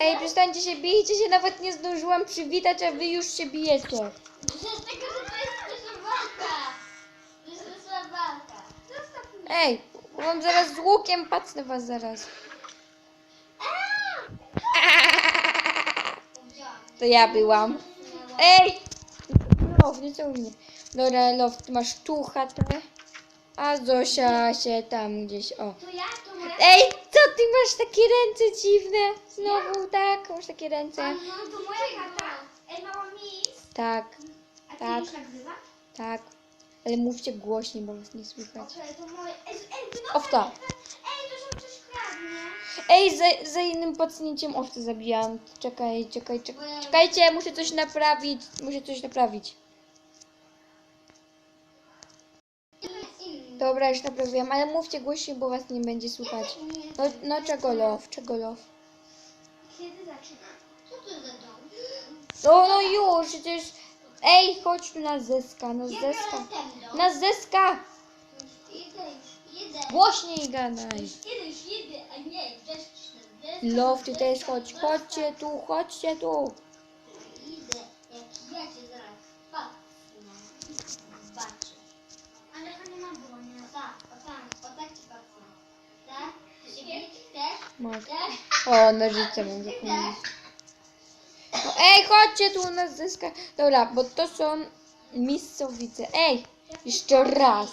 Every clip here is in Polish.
Ej, przestańcie się, bijcie się, nawet nie zdążyłam przywitać, a wy już się bijecie. Dlatego, że to jest rysowanka. To jest mnie. Ej, mam zaraz z łukiem, patrzę was zaraz. To ja byłam. Ej! Low, nie całuj mnie. Dobra, Low, ty masz tu chatę, a Zosia się tam gdzieś, o. To ja, to. Ej, co ty masz takie ręce dziwne? Znowu, tak, masz takie ręce. No to moja chata. Ej, mała mis. Tak, A ty Tak. już nagrywa? tak. Ale mówcie głośniej, bo was nie słychać. Okej, to moje... Ej, ej, ty Owca. Ej, to kradnie. Ej, za, za innym pacnięciem owce zabijam. Czekaj, czekaj, czekaj. Czekajcie, muszę coś naprawić. Muszę coś naprawić. Dobra, już naprawiłam, ale mówcie głośniej, bo was nie będzie słychać. No, no czego low, czego low? Kiedy zaczyna? Co to za dom? No, no już, przecież... Ej, chodź tu na zeska, na Kiedy zeska. ten dom? Na zeska! Głośniej gadaj. Już, idę, a nie, deszcz. Love, ty też chodź. Chodźcie tu, chodźcie tu. Chcesz? O, nożyce mam zapomnieć. No, ej, chodźcie tu na zeska. Dobra, bo to są miejscowice. Ej, jeszcze raz.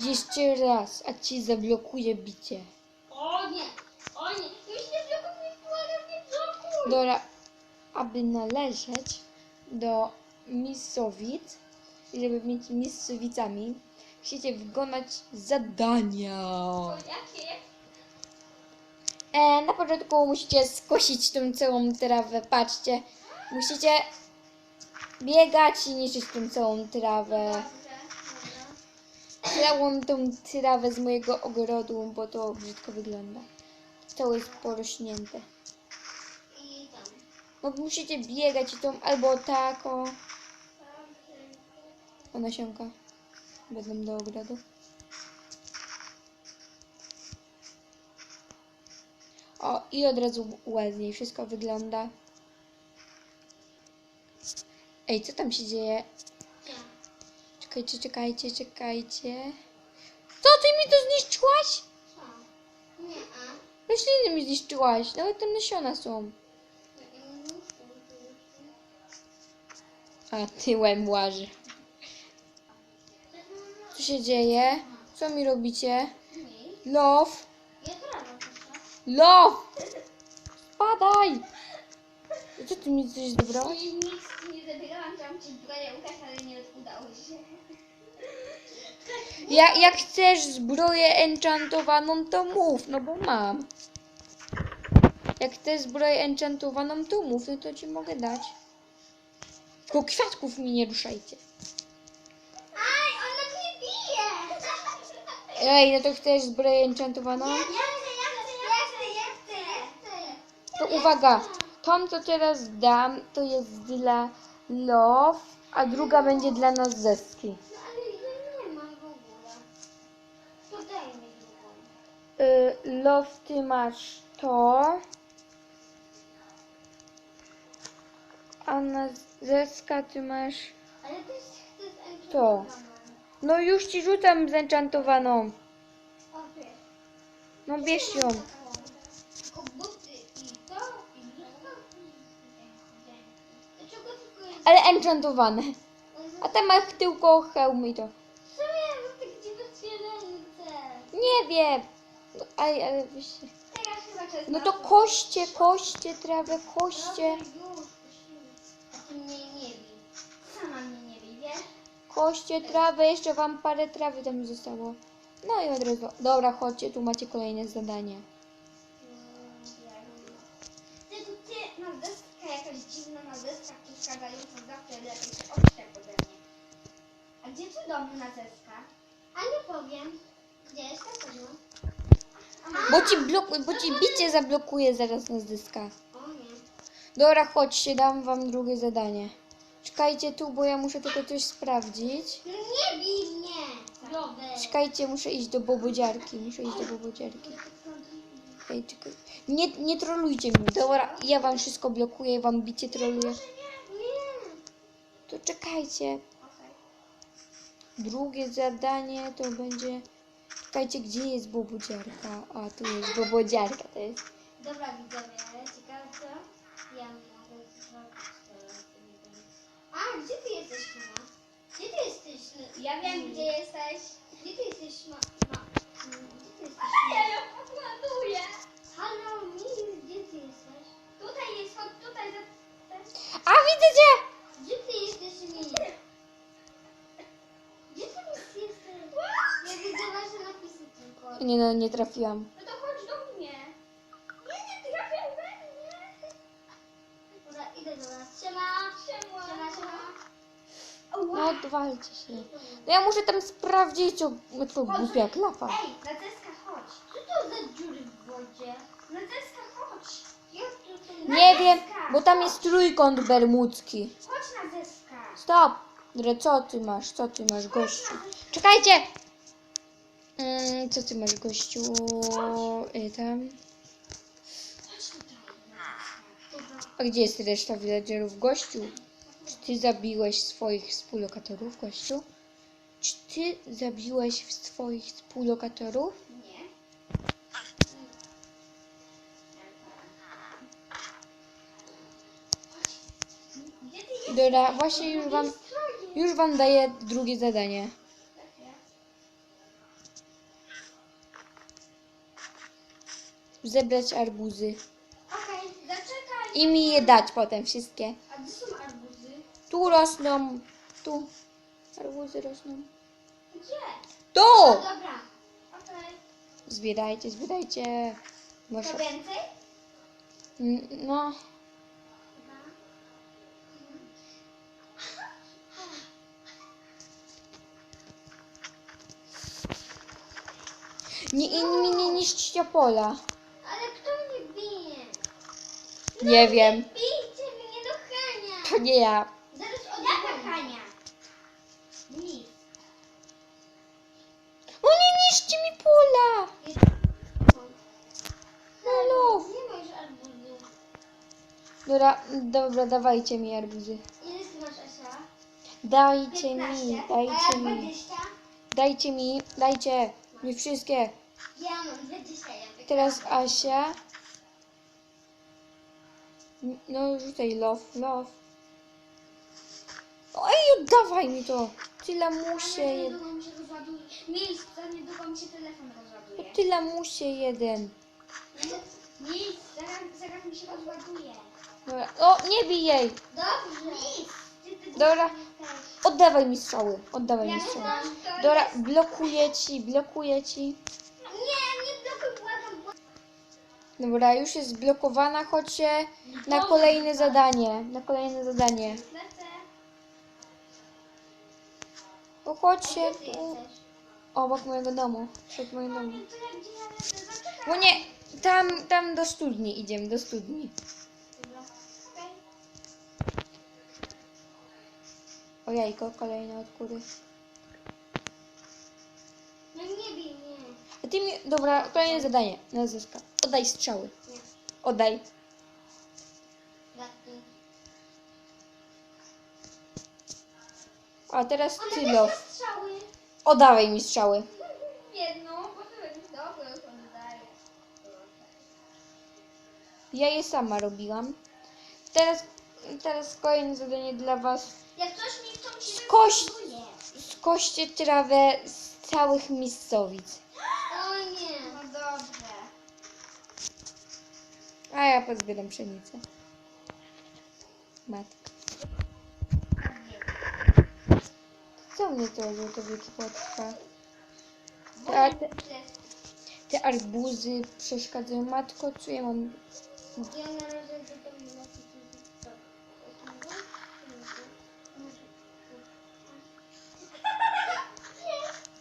Jeszcze raz, a ci zablokuję bicie. O nie, o nie, już nie blokuj, błagam, nie blokuj. Dobra, aby należeć do miejscowic i żeby mieć miejscowicami, musicie wykonać zadania. O, jakie? E, na początku musicie skosić tą całą trawę. Patrzcie, musicie biegać i niszczyć tą całą trawę. Całą tą trawę z mojego ogrodu, bo to brzydko wygląda. Całe jest porośnięte. No musicie biegać i tą albo tak o, o nasionka. Będą do ogrodu. O, i od razu ładniej wszystko wygląda. Ej, co tam się dzieje? Czekajcie, czekajcie, czekajcie. Co ty mi to zniszczyłaś? Nie, a? Rośliny mi zniszczyłaś, nawet tam nasiona są. A tyłem łaży. Co się dzieje? Co mi robicie? Love! Love! Spadaj! Co ty mi coś zabrałaś? I nic nie zabierałam, chciałam ci zbroję ukraść, ale nie udało się. Ja, jak chcesz zbroję enchantowaną, to mów, no bo mam. Jak chcesz zbroję enchantowaną, to mów, no to ci mogę dać. Tylko kwiatków mi nie ruszajcie. Aj, ona mnie bije! Ej, no to chcesz zbroję enchantowaną? Ja chcę, ja chcę, ja chcę, ja chcę. To uwaga, tą co teraz dam, to jest dla Love, a druga będzie dla nas Zeski. Y, Love, ty masz to. A na Zeska ty masz... To. No już ci rzucam zenchantowaną. No bierz ją. Enchantowane. A tam masz tylko hełm i to. Co miałem za te dziwne ręce? Nie wiem. No, ale, ale. Teraz chyba czas No na to koście, koście, trawę, koście. Dobra, już, A ty mnie nie bij. Sama mnie nie bij, wiesz? Koście, trawę, jeszcze wam parę trawy tam zostało. No i od razu. Dobra, chodźcie, tu macie kolejne zadanie. Przeszkadzająca zawsze lepiej się odczep ode mnie. A gdzie tu dom na deskach? A nie powiem. Gdzie jest na pewno? Bo ci, blok, bo ci bicie zablokuje zaraz na dyskach. O nie. Dobra, chodźcie, dam wam drugie zadanie. Czekajcie tu, bo ja muszę tylko coś sprawdzić. No nie bij mnie! Dobra. Czekajcie, muszę iść do bobodziarki. Muszę iść do bobodziarki. Ej, czekaj. Nie, nie trolujcie mnie. Dobra, ja wam wszystko blokuję, wam bicie troluję. To czekajcie. Drugie zadanie to będzie... Czekajcie, gdzie jest bobodziarka? A, tu jest bobodziarka, to jest... Dobra widzowie, ciekawe co? Ja mogę zrobić teraz. A, gdzie ty jesteś, mama? Gdzie ty jesteś? Ja wiem, gdzie jesteś. Gdzie ty jesteś, ma... ma... Gdzie ty jesteś? Ja ją podładuję. Halo, gdzie ty jesteś? Tutaj jest, chodź tutaj. Za... A, widzę cię! Gdzie ty jesteś, Miss? Gdzie ty, Miss, jesteś? Ja widzę wasze napisy tylko. Nie no, nie trafiłam. No to chodź do mnie. Nie, nie trafiaj we mnie. Dobra, idę do nas. Siema. Siema. Siema, siema. No, odwalcie się. No ja muszę tam sprawdzić, o, to głupia klapa. Ej, Nadeska, chodź. Co to za dziury w wodzie? Nadeska, chodź. Jak tu to Nie wiem, bo tam jest trójkąt bermudzki. Chodź, Nadeska. Stop! Dre, co ty masz? Co ty masz, gościu? Czekajcie! Mm, co ty masz, gościu? Y, tam. A gdzie jest reszta villagerów, gościu? Czy ty zabiłeś swoich współlokatorów, gościu? Czy ty zabiłeś swoich współlokatorów? Dobra, właśnie już wam, już wam daję drugie zadanie. Zebrać arbuzy. Okej, zaczekaj. I mi je dać potem wszystkie. A gdzie są arbuzy? Tu rosną. Tu. Arbuzy rosną. Gdzie? Tu! O, dobra. Okej. Zbierajcie, zbierajcie. To Wasze... więcej? N- No, nie, i mi nie niszczcie pola. Ale kto mnie bije? Nie wiem. Bijcie mnie do Hania. To nie ja. Zaraz oddam Hania. Nic. O nie niszczcie mi pola! Halo! Nie ma już arbuzów. Dobra, dobra, dawajcie mi arbuzy. Ile ty masz, Asia? Dajcie mi, 15. A dajcie ja mi. 20? Dajcie mi, dajcie mi wszystkie. Ja mam 20. Ja wygrałam. Teraz Asia. No rzucaj love, love. Ej, oddawaj mi to. Tyle Ale jeden. niedługo mi się rozładuje. Miejsce, niedługo mi się telefon rozładuje. Tyle jeden. Nic, zaraz, zaraz mi się rozładuje. Dobra. O, nie bij jej. Dobrze. Nic. Dobra. Oddawaj mi strzały. Oddawaj mi strzały. Dobra, blokuję ci, blokuję ci. Nie, nie blokuj, błagam. błagam. Dobra, już jest zblokowana, chodźcie na kolejne zadanie. Na kolejne zadanie. Lecę. To chodźcie Gdzie ty tu, obok mojego domu. Przed moim domem. Zaczekaj. Bo nie, tam, tam do studni idziemy, do studni. O jajko, kolejne od kury. No nie bij mnie. A ty mi, dobra, kolejne zadanie. Nazwiska. Oddaj strzały. Nie. Oddaj. A teraz One ty, też ma strzały. Oddawaj mi strzały. Jedną, bo to będzie dobre, już oddaję. Ja je sama robiłam. Teraz, teraz kolejne zadanie dla was. Jak coś mi się Skoś- rozładuje. Skoście trawę z całych miejscowic. A ja pozbieram pszenicę. Matka. Co mnie to żółtowieki potrwa? A te, te arbuzy przeszkadzają. Matko, co ja mam?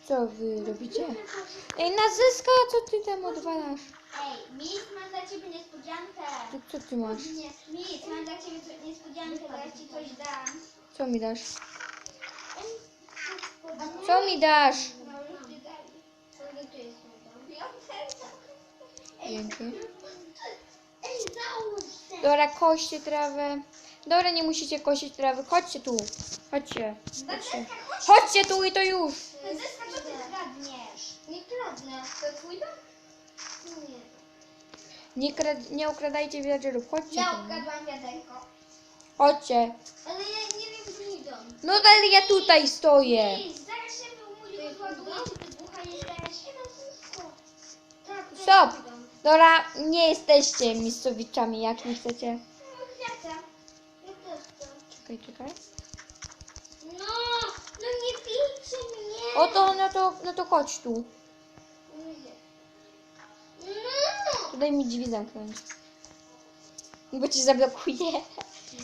Co wy robicie? Ej, Nazyska, co ty tam odwalasz? Ej, mam dla ciebie niespodziankę. To co ty masz? Nie, Miss, mam dla ciebie co- niespodziankę, bo ja ci coś dam. Co mi dasz? Co mi dasz? No, już ci dali. Co tu jest? Dzięki. Ej, załóż ten. Dobra, koście trawę. Dobra, nie musicie kosić trawy. Chodźcie tu. Chodźcie. Chodźcie. Chodźcie tu i to już. Zyska, co ty kradniesz? Nie kradnę. To twój dom? Nie. Nie, krad, nie ukradajcie villagerów. Chodźcie Ja ukradłam wiaderko. Chodźcie. Ale ja nie wiem, gdzie dom. No ale ja tutaj stoję. Ej, zaraz się mój dom zładuje, czy wybucha jeszcze raz. Tak, to Stop. Dobra, nie jesteście miejscowiczami, jak nie chcecie. No, ja chcę. Ja też chcę. Czekaj, czekaj. No, no nie bijcie mnie. O to, no to, no to chodź tu. Tu daj mi drzwi zamknąć. Bo ci zablokuję.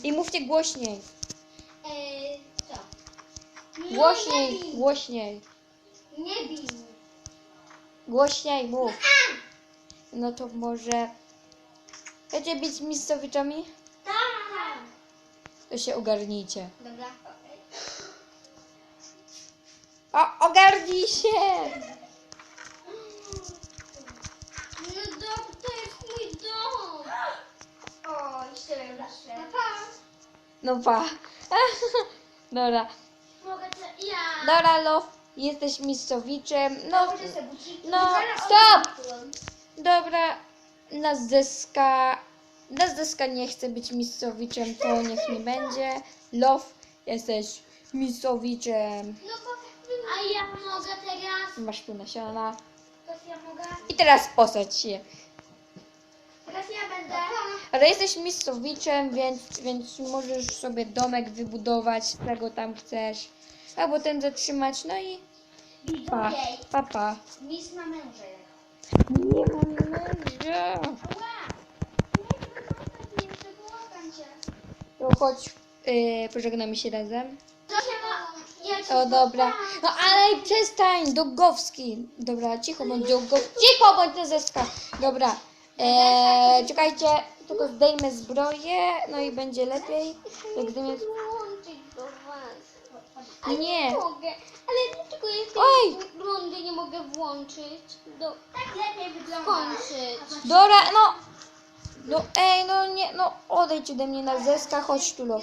I mówcie głośniej. Ej, co? Nie Głośniej, bij. głośniej. Nie bij. Głośniej mów. No to może... Chcecie być miejscowiczami? Tak. To się ogarnijcie. Dobra. O, ogarnij się! No dom, to jest mój dom. O, jeszcze lepsze. Pa. No pa. Dobra. Mogę to ja. Dobra, love. Jesteś miejscowiczem. No, no, stop! dobra. Nas deska... Nas deska nie chce być miejscowiczem, to niech nie będzie. Love, jesteś miejscowiczem. No bo... A ja mogę teraz? Masz tu nasiona. Teraz ja mogę? I teraz posadź się. Teraz ja będę. Ale jesteś miejscowiczem, więc, więc możesz sobie domek wybudować, z czego tam chcesz. Albo ten zatrzymać, no i pa, Widzowie, pa, pa. mis ma męża. Nie mam męża. Ła! Nie przebłagam cię. To chodź, yy, pożegnamy się razem. To się ma... Ja cię O, dobra. No ale przestań, Dogowski. Dobra, cicho bądź Dogowski. Cicho bądź Nezeska. Dobra. Eee, czekajcie, tylko zdejmę zbroję, no i będzie lepiej. Jak zdejmę... włączyć do was. Nie. mogę. Ale dlaczego jestem Oj. rundy nie mogę włączyć? Do... Tak lepiej wygląda. Skończyć. Dobra, no. No ej, no nie, no odejdź ode mnie na zeska, chodź tu, lo.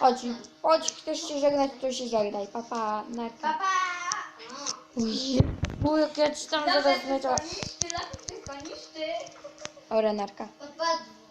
Chodź, chodź, chcesz się żegnać, to się żegnaj. Papa, narka. Papa! Uj, uj, jak ja ci tam zaraz Dobrze, ty skonisz, ty ty skonisz, ty. Ahora narca. Papá.